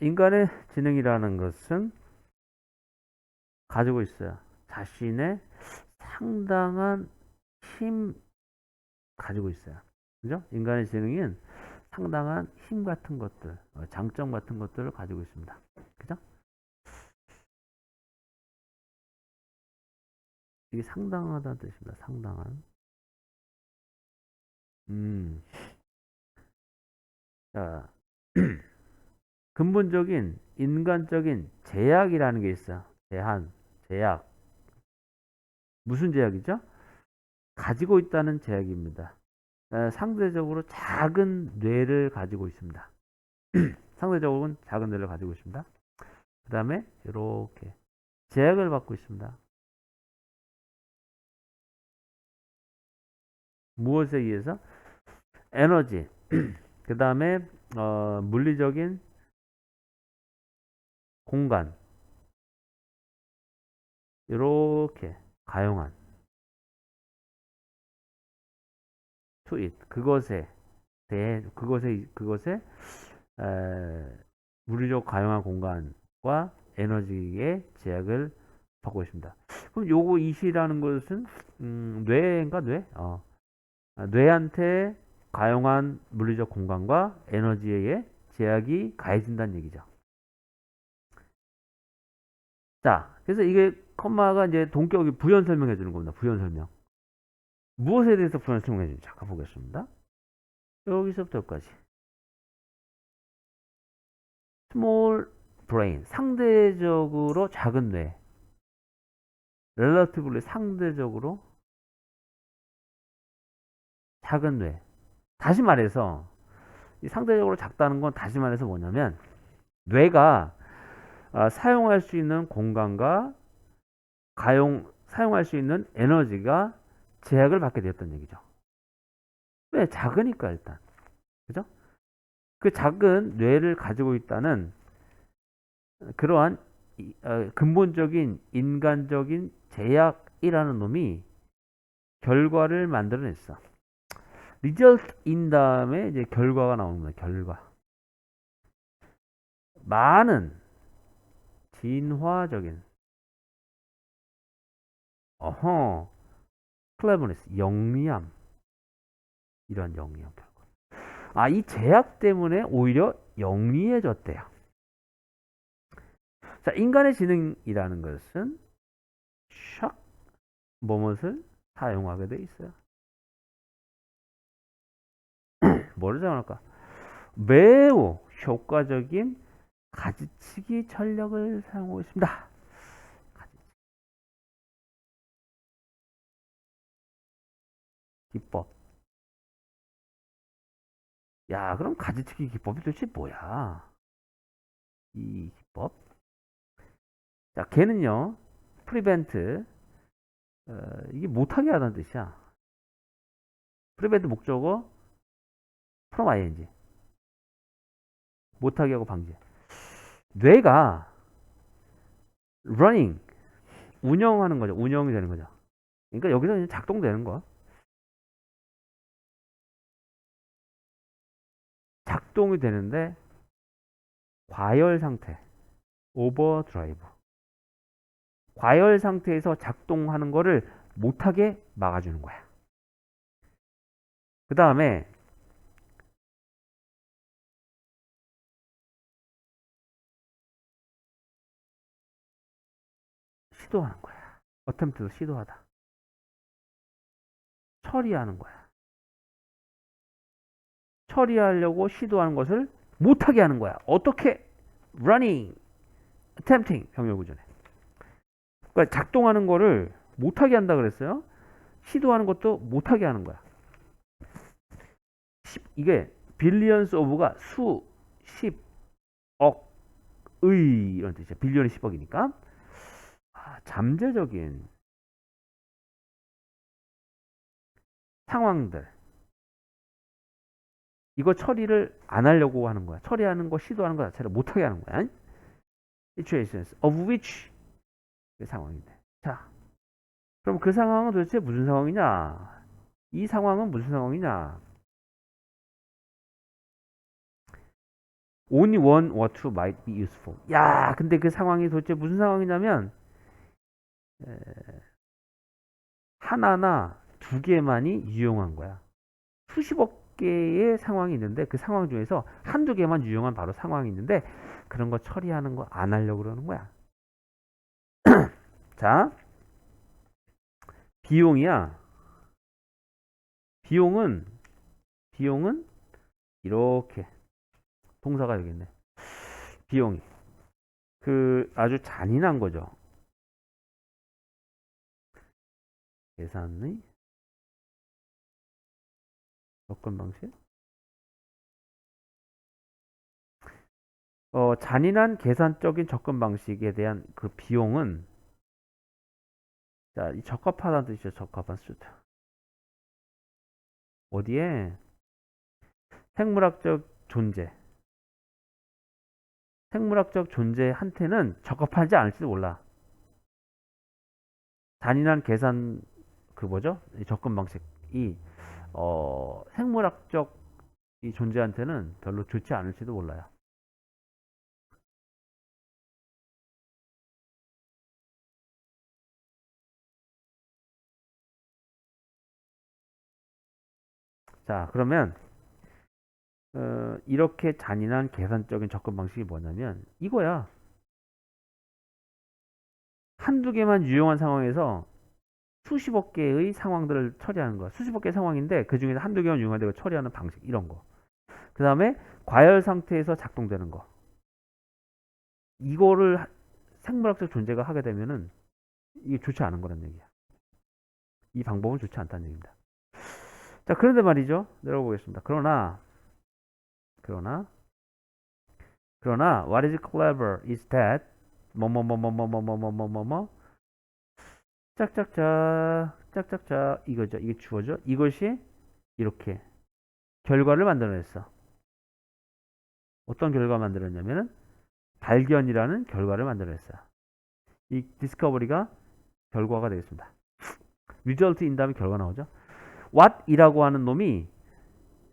인간의 지능이라는 것은 가지고 있어요. 자신의 상당한 힘 가지고 있어요. 그죠? 인간의 지능은 상당한 힘 같은 것들, 어, 장점 같은 것들을 가지고 있습니다. 그죠? 이게 상당하다는 뜻입니다. 상당한. 음. 자, 근본적인 인간적인 제약이라는 게 있어요. 제한, 제약. 무슨 제약이죠? 가지고 있다는 제약입니다. 에, 상대적으로 작은 뇌를 가지고 있습니다. 상대적으로는 작은 뇌를 가지고 있습니다. 그 다음에 이렇게 제약을 받고 있습니다. 무엇에 의해서? 에너지. 그 다음에 어, 물리적인 공간. 이렇게 가용한 to it 그것에 대해 그것에 그것에 에, 물리적 가용한 공간과 에너지의 제약을 받고 있습니다. 그럼 요거 이시라는 것은 음, 뇌인가 뇌? 어. 아, 뇌한테 가용한 물리적 공간과 에너지의 제약이 가해진다는 얘기죠. 자, 그래서 이게 컴마가 이제 동격이 부연 설명해 주는 겁니다. 부연 설명. 무엇에 대해서 부연 설명해 주는지 잠깐 보겠습니다. 여기서부터 여기까지. small brain, 상대적으로 작은 뇌. relatively 상대적으로 작은 뇌. 다시 말해서 이 상대적으로 작다는 건 다시 말해서 뭐냐면 뇌가 아, 사용할 수 있는 공간과 가용 사용할 수 있는 에너지가 제약을 받게 되었던 얘기죠. 왜 작으니까 일단 그죠? 그 작은 뇌를 가지고 있다는 그러한 이- 어, 근본적인 인간적인 제약이라는 놈이 결과를 만들어냈어. in 다음에 이제 결과가 나오는 거야. 결과. 많은 진화적인 어허 클레버니스 영리함 이런 영리함 결과. 아, 이 제약 때문에 오히려 영리해졌대요. 자, 인간의 지능이라는 것은 샥 뭐뭇을 사용하게 돼 있어요. 뭐를 사용할까? 매우 효과적인 가지치기 전략을 사용하고 있습니다. 기법. 야, 그럼 가지치기 기법이 도대체 뭐야? 이 기법. 자, 걔는요, 프리벤트. 어, 이게 못하게 하다는 뜻이야. 프리벤트 목적어, 프롬 ing. 못하게 하고 방지. 뇌가 running 운영하는 거죠. 운영이 되는 거죠. 그러니까 여기서 이제 작동되는 거. 작동이 되는데 과열 상태, 오버드라이브. 과열 상태에서 작동하는 거를 못하게 막아주는 거야. 그 다음에 시도하는 거야. 어템트도 시도하다. 처리하는 거야. 처리하려고 시도하는 것을 못하게 하는 거야. 어떻게? running, attempting 병렬구조네. 그러니까 작동하는 거를 못하게 한다 그랬어요. 시도하는 것도 못하게 하는 거야. 십- 이게 빌리언스 오브가 수, 십, 억, 의 이런 뜻이야. 빌리언이 10억이니까. 아, 잠재적인 상황들 이거 처리를 안 하려고 하는 거야. 처리하는 거 시도하는 거 자체를 못하게 하는 거야. situations of which 그 상황인데. 자, 그럼 그 상황은 도대체 무슨 상황이냐? 이 상황은 무슨 상황이냐? only one or two might be useful. 야, 근데 그 상황이 도대체 무슨 상황이냐면 에, 하나나 두 개만이 유용한 거야. 수십억 개의 상황이 있는데 그 상황 중에서 한두 개만 유용한 바로 상황이 있는데 그런 거 처리하는 거 안 하려고 그러는 거야. 자, 비용이야. 비용은 비용은 이렇게 동사가 여기 있네. 비용이 그 아주 잔인한 거죠. 계산의 접근 방식. 어, 잔인한 계산적인 접근 방식에 대한 그 비용은 자, 이 적합하다는 뜻이죠. 적합한 수트. 어디에 생물학적 존재. 생물학적 존재한테는 적합하지 않을지도 몰라. 잔인한 계산 그 뭐죠? 이 접근 방식이 어, 생물학적 이 존재한테는 별로 좋지 않을지도 몰라요. 자, 그러면 어, 이렇게 잔인한 계산적인 접근 방식이 뭐냐면 이거야. 한두 개만 유용한 상황에서 수십억 개의 상황들을 처리하는 거야. 수십억 개의 상황인데 그 중에서 한두 개만 그걸 처리하는 방식 이런 거. 그 다음에 과열 상태에서 작동되는 거. 이거를 하- 생물학적 존재가 하게 되면은 이게 좋지 않은 거란 얘기야. 이 방법은 좋지 않다는 얘기입니다. 자, 그런데 말이죠. 내려보겠습니다. 그러나, 그러나, 그러나, what is clever is that, 뭐뭐뭐뭐뭐뭐뭐뭐뭐뭐, 짝짝짝, 짝짝짝, 이거죠. 이게 주어죠. 이것이 이렇게 결과를 만들어냈어. 어떤 결과 만들었냐면은, 발견이라는 결과를 만들어냈어요. 이 디스커버리가 결과가 되겠습니다. result인 다음에 결과 나오죠. what이라고 하는 놈이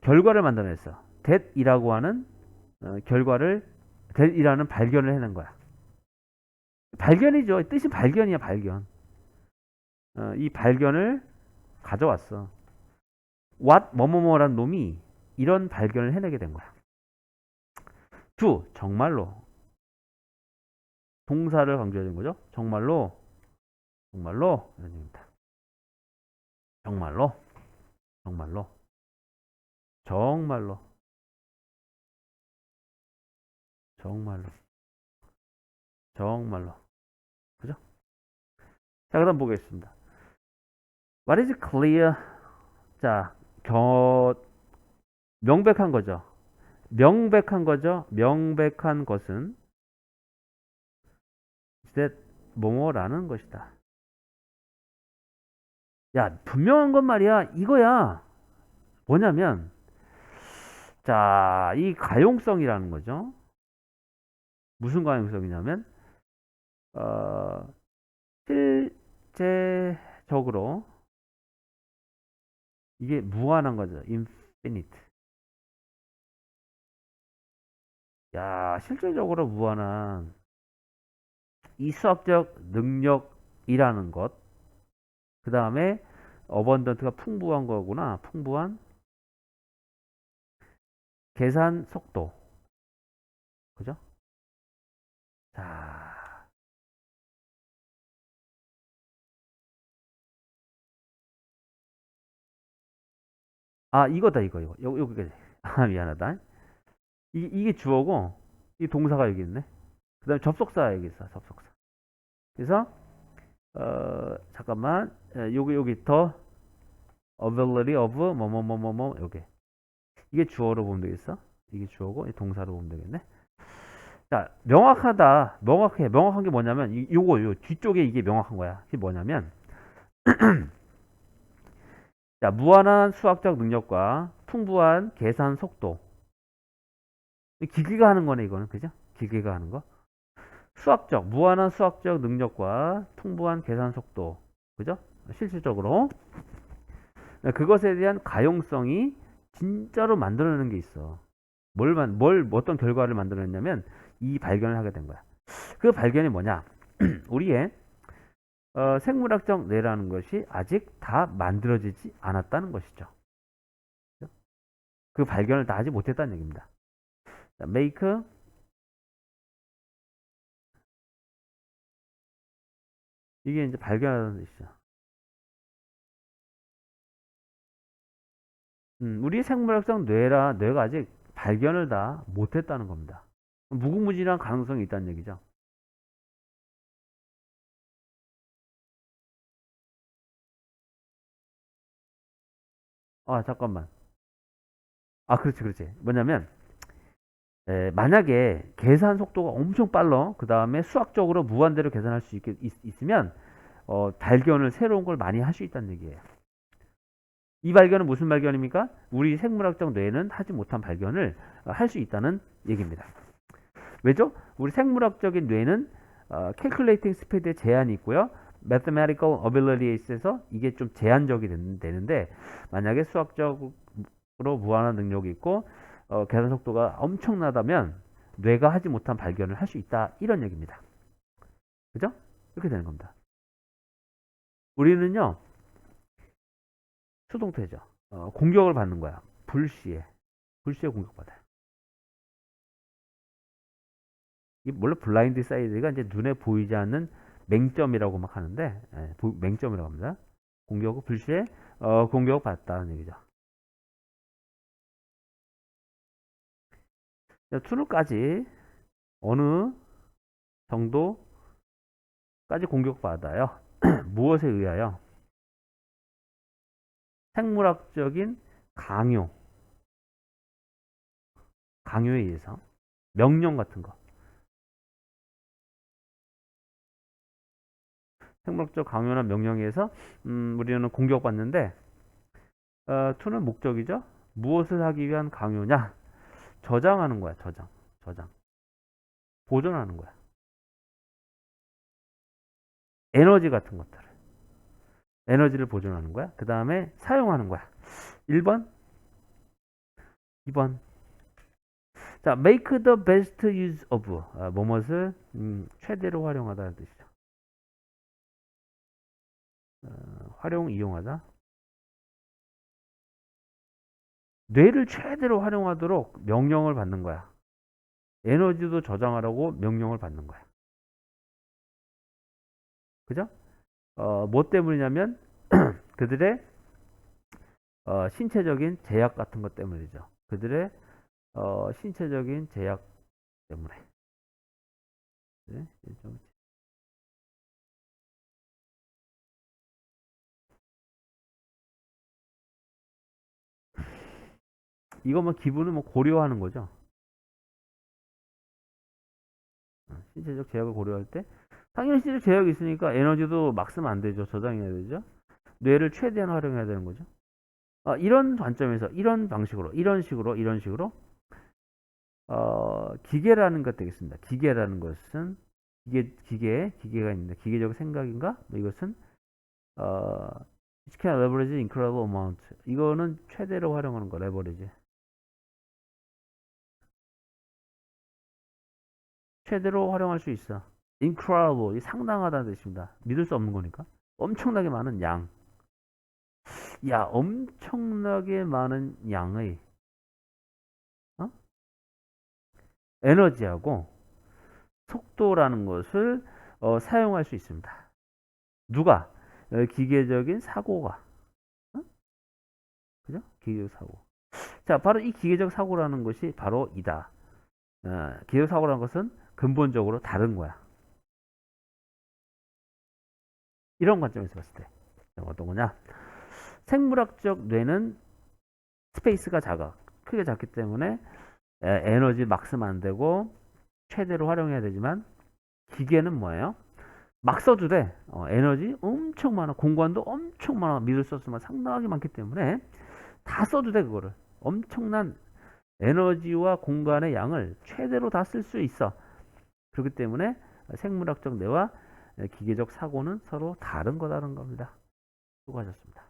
결과를 만들어냈어. that이라고 하는 어, 결과를 that이라는 발견을 해낸 거야. 발견이죠. 뜻이 발견이야, 발견. 어, 이 발견을 가져왔어. what 뭐뭐뭐라는 놈이 이런 발견을 해내게 된 거야. 두, 정말로. 동사를 강조해야 되는 거죠. 정말로, 정말로 이런 얘기입니다. 정말로, 정말로, 정말로, 정말로, 정말로. 그죠? 자, 그 다음 보겠습니다. What is clear? 자, 겨, 명백한 거죠. 명백한 거죠. 명백한 것은 that 뭐뭐라는 것이다. 야, 분명한 건 말이야. 이거야. 뭐냐면, 자, 이 가용성이라는 거죠. 무슨 가용성이냐면, 어, 실제적으로, 이게 무한한 거죠. infinite. 야, 실제적으로 무한한 이 수학적 능력이라는 것, 그 다음에 어번던트가 풍부한 거구나. 풍부한 계산 속도. 그죠? 자. 아, 이거다, 이거, 이거. 요, 여기까지. 아, 미안하다. 이, 이게 주어고, 이 동사가 여기 있네. 그 다음에 접속사 여기 있어, 접속사. 그래서, 어, 잠깐만, 에, 여기, 여기 더, availability of, 뭐뭐뭐뭐뭐, 요게. 이게 주어로 보면 되겠어? 이게 주어고, 이 동사로 보면 되겠네. 자, 명확하다. 명확해. 명확한 게 뭐냐면, 이, 요거, 요 뒤쪽에 이게 명확한 거야. 이게 뭐냐면, 자, 무한한 수학적 능력과 풍부한 계산 속도. 기계가 하는 거네, 이거는. 그죠? 기계가 하는 거. 수학적, 무한한 수학적 능력과 풍부한 계산 속도. 그죠? 실질적으로. 그것에 대한 가용성이 진짜로 만들어내는 게 있어. 뭘, 만, 뭘 어떤 결과를 만들어냈냐면 이 발견을 하게 된 거야. 그 발견이 뭐냐? 우리의 어, 생물학적 뇌라는 것이 아직 다 만들어지지 않았다는 것이죠. 그 발견을 다 하지 못했다는 얘기입니다. 자, make 이게 이제 발견하는 뜻이죠. 음, 우리 생물학적 뇌라 뇌가 아직 발견을 다 못했다는 겁니다. 무궁무진한 가능성이 있다는 얘기죠. 아 잠깐만. 아 그렇지 그렇지. 뭐냐면 에, 만약에 계산 속도가 엄청 빨라 그 다음에 수학적으로 무한대로 계산할 수 있, 있, 으면 어, 발견을 새로운 걸 많이 할 수 있다는 얘기예요. 이 발견은 무슨 발견입니까? 우리 생물학적 뇌는 하지 못한 발견을 어, 할수 있다는 얘기입니다. 왜죠? 우리 생물학적인 뇌는 어, calculating speed에 제한이 있고요. Mathematical ability에 있어서 이게 좀 제한적이 된- 되는데 만약에 수학적으로 무한한 능력이 있고 어, 계산 속도가 엄청나다면 뇌가 하지 못한 발견을 할 수 있다 이런 얘기입니다. 그죠? 이렇게 되는 겁니다. 우리는요 수동태죠. 어, 공격을 받는 거야. 불시에 불시에 공격받아요. 이 원래 블라인드 사이드가 이제 눈에 보이지 않는 맹점이라고 막 하는데 예, 보- 맹점이라고 합니다. 공격을 불시에 어, 공격받다는 얘기죠. 자, 투르까지 어느 정도까지 공격받아요. 무엇에 의하여? 생물학적인 강요, 강요에 의해서 명령 같은 거. 생물학적 강요나 명령에 의해서 음, 우리는 공격받는데 어, 투는 목적이죠. 무엇을 하기 위한 강요냐? 저장하는 거야, 저장. 저장. 보존하는 거야. 에너지 같은 것들을. 에너지를 보존하는 거야. 그 다음에 사용하는 거야. 1번, 2번. 자, make the best use of. 아, 뭐뭇을 음, 최대로 활용하다는 뜻이죠. 어, 활용, 이용하다. 뇌를 최대로 활용하도록 명령을 받는 거야. 에너지도 저장하라고 명령을 받는 거야. 그죠? 어, 뭐 때문이냐면 그들의 어, 신체적인 제약 같은 것 때문이죠. 그들의 어, 신체적인 제약 때문에. 네, 좀 이거만 기분은 뭐 고려하는 거죠. 어, 신체적 제약을 고려할 때 당연히 신체적 제약이 있으니까 에너지도 막 쓰면 안 되죠. 저장해야 되죠. 뇌를 최대한 활용해야 되는 거죠. 어, 이런 관점에서 이런 방식으로 이런 식으로 이런 식으로 어, 기계라는 것 되겠습니다. 기계라는 것은 기계 기계 기계가 있는데 기계적 생각인가? 뭐 이것은 어, can leverage incredible amount. 이거는 최대로 활용하는 거 레버리지. 최대로 활용할 수 있어. incredible, 이 상당하다는 뜻입니다. 믿을 수 없는 거니까. 엄청나게 많은 양. 야, 엄청나게 많은 양의 어? 에너지하고 속도라는 것을 어, 사용할 수 있습니다. 누가? 어, 기계적인 사고가. 어? 그죠? 기계적 사고. 자, 바로 이 기계적 사고라는 것이 바로 이다. 어, 기계적 사고라는 것은 근본적으로 다른 거야. 이런 관점에서 봤을 때 어떤 거냐? 생물학적 뇌는 스페이스가 작아, 크게 작기 때문에 에, 에너지 막 쓰면 안 되고 최대로 활용해야 되지만 기계는 뭐예요? 막 써도 돼. 어, 에너지 엄청 많아, 공간도 엄청 많아, 미들 썼으면 상당하게 많기 때문에 다 써도 돼 그거를. 엄청난 에너지와 공간의 양을 최대로 다 쓸 수 있어. 그렇기 때문에 생물학적 뇌와 기계적 사고는 서로 다른 거다는 겁니다. 수고하셨습니다.